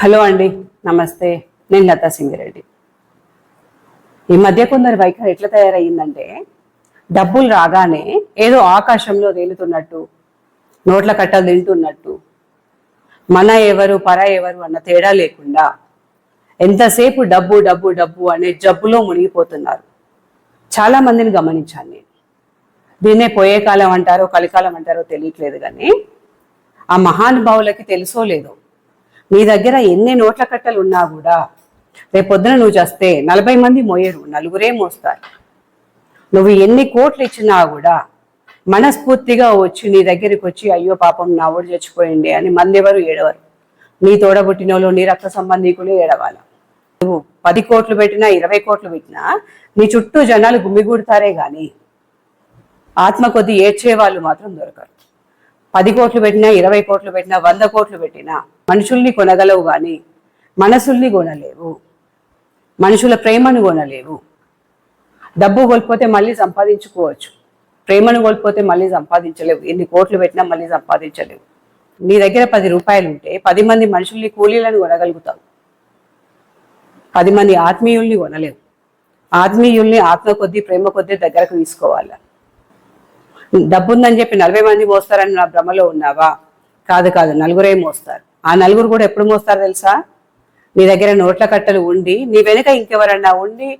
Hello అండి నమస్తే. నేను లతా సింగిరెడ్డి. ఈ మధ్య కొందరి వైఖరి ఎట్లా తయారయ్యిందంటే డబ్బులు రాగానే ఏదో ఆకాశంలో తేలుతున్నట్టు నోట్ల కట్టలు తింటున్నట్టు మన ఎవరు పర ఎవరు అన్న తేడా లేకుండా ఎంతసేపు డబ్బు డబ్బు డబ్బు అనే జబ్బులో మునిగిపోతున్నారు. చాలా మందిని గమనించాను నేను. దీన్నే పోయే కాలం అంటారో కలికాలం అంటారో తెలియట్లేదు కానీ ఆ మహానుభావులకి తెలుసో లేదో నీ దగ్గర ఎన్ని నోట్ల కట్టలు ఉన్నా కూడా రేపొద్దున నువ్వు చేస్తే నలభై మంది మోయరు నలుగురే మోస్తారు. నువ్వు ఎన్ని కోట్లు ఇచ్చినా కూడా మనస్ఫూర్తిగా వచ్చి నీ దగ్గరికి వచ్చి అయ్యో పాపం నా ఓడి చచ్చిపోయింది అని మందెవరు ఏడవరు. నీ తోడబుట్టిన వాళ్ళు నీ రక్త సంబంధికులు ఏడవాల. నువ్వు పది కోట్లు పెట్టినా ఇరవై కోట్లు పెట్టినా నీ చుట్టూ జనాలు గుమ్మిగూడతారే గాని ఆత్మ కొద్ది ఏడ్చే వాళ్ళు మాత్రం దొరకరు. పది కోట్లు పెట్టినా ఇరవై కోట్లు పెట్టినా వంద కోట్లు పెట్టినా మనుషుల్ని కొనగలవు కానీ మనసుల్ని కొనలేవు. మనుషుల ప్రేమను కొనలేవు. డబ్బు కోల్పోతే మళ్ళీ సంపాదించుకోవచ్చు. ప్రేమను కోల్పోతే మళ్ళీ సంపాదించలేవు. ఎన్ని కోట్లు పెట్టినా మళ్ళీ సంపాదించలేవు. నీ దగ్గర పది రూపాయలు ఉంటే పది మంది మనుషుల్ని కూలీలను కొనగలుగుతావు పది మంది ఆత్మీయుల్ని కొనలేవు. ఆత్మీయుల్ని ఆత్మ కొద్దీ ప్రేమ కొద్దీ దగ్గరకు తీసుకోవాలి. డబ్బు ఉందని చెప్పి నలభై మంది మోస్తారని నా భ్రమలో ఉన్నావా? కాదు కాదు నలుగురే మోస్తారు. ఆ నలుగురు కూడా ఎప్పుడు మోస్తారు తెలుసా? నీ దగ్గర నోట్ల కట్టలు ఉండి నీ వెనుక ఇంకెవరన్నా ఉండి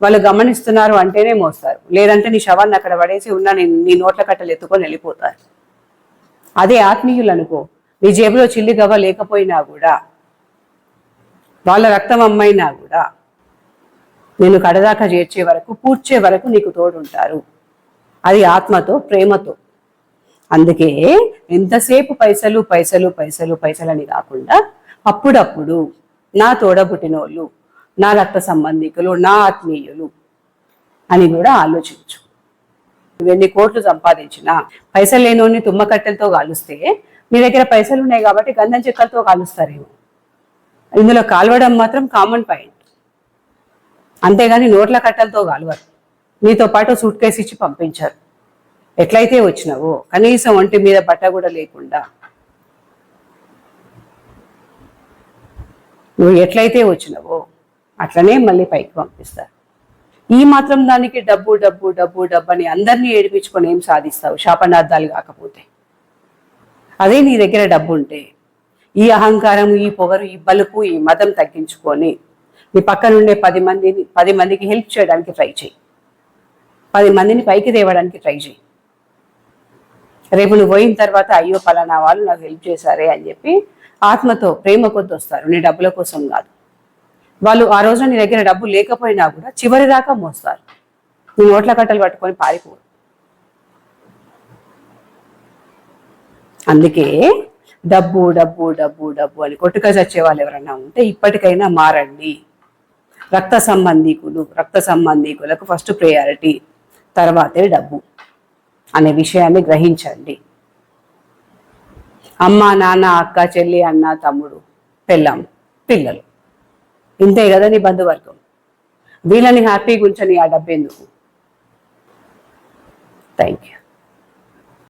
వాళ్ళు గమనిస్తున్నారు అంటేనే మోస్తారు. లేదంటే నీ శవాన్ని అక్కడ పడేసి ఉన్నా నేను నీ నోట్ల కట్టలు ఎత్తుకొని వెళ్ళిపోతారు. అదే ఆత్మీయులు అనుకో. నీ జేబులో చిల్లి గవ్వ లేకపోయినా కూడా వాళ్ళ రక్తం అమ్మైనా కూడా నేను కడదాకా చేర్చే వరకు పూడ్చే వరకు నీకు తోడుంటారు. అది ఆత్మతో ప్రేమతో. అందుకే ఎంతసేపు పైసలు పైసలు పైసలు పైసలని కాకుండా అప్పుడప్పుడు నా తోడబుట్టినోళ్ళు నా రక్త సంబంధికులు నా ఆత్మీయులు అని కూడా ఆలోచించు. ఎన్ని కోట్లు సంపాదించినా పైసలు లేనోని తుమ్మ కట్టెలతో కాలుస్తే మీ దగ్గర పైసలు ఉన్నాయి కాబట్టి గంధం చెక్కలతో కాలుస్తారేమో. ఇందులో కాలవడం మాత్రం కామన్ పాయింట్. అంతేగాని నోట్ల కట్టలతో కాలువరు. మీతో పాటు సూట్ కేసు ఇచ్చి పంపించారు. ఎట్లయితే వచ్చినావో కనీసం ఒంటి మీద బట్ట కూడా లేకుండా. నువ్వు ఎట్లయితే వచ్చినావో అట్లనే మళ్ళీ పైకి పంపిస్తారు ఈ మాత్రం దానికి డబ్బు డబ్బు డబ్బు డబ్బు అని అందరినీ ఏడిపించుకొని ఏం సాధిస్తావు? శాపనార్థాలు కాకపోతే. అదే నీ దగ్గర డబ్బు ఉంటే ఈ అహంకారం ఈ పొగరు ఈ బలుపు ఈ మతం తగ్గించుకొని నీ పక్కనుండే పది మందిని పది మందికి హెల్ప్ చేయడానికి ట్రై చేయి. పది మందిని పైకి తేవడానికి ట్రై చేయి. రేపు నువ్వు పోయిన తర్వాత అయ్యో పలానా వాళ్ళు నాకు హెల్ప్ చేశారే అని చెప్పి ఆత్మతో ప్రేమ కొద్ది వస్తారు. నీ డబ్బుల కోసం కాదు. వాళ్ళు ఆ రోజున నీ దగ్గర డబ్బు లేకపోయినా కూడా చివరి దాకా మోస్తారు. నీ నోట్ల కట్టలు పట్టుకొని పారిపోరు అందుకే డబ్బు డబ్బు డబ్బు డబ్బు అని కొట్టుక చచ్చే వాళ్ళు ఎవరైనా ఉంటే ఇప్పటికైనా మారండి. రక్త సంబంధీకులు రక్త సంబంధీకులకు ఫస్ట్ ప్రయారిటీ తర్వాతే డబ్బు. అనే విషయాన్ని గ్రహించండి. అమ్మ నాన్న అక్క చెల్లి అన్న తమ్ముడు పెళ్ళాం పిల్లలు. ఇంతే కదా నీ బంధువర్గం? వీళ్ళని హ్యాపీగా ఉంచని ఆ డబ్బెందుకు? Thank you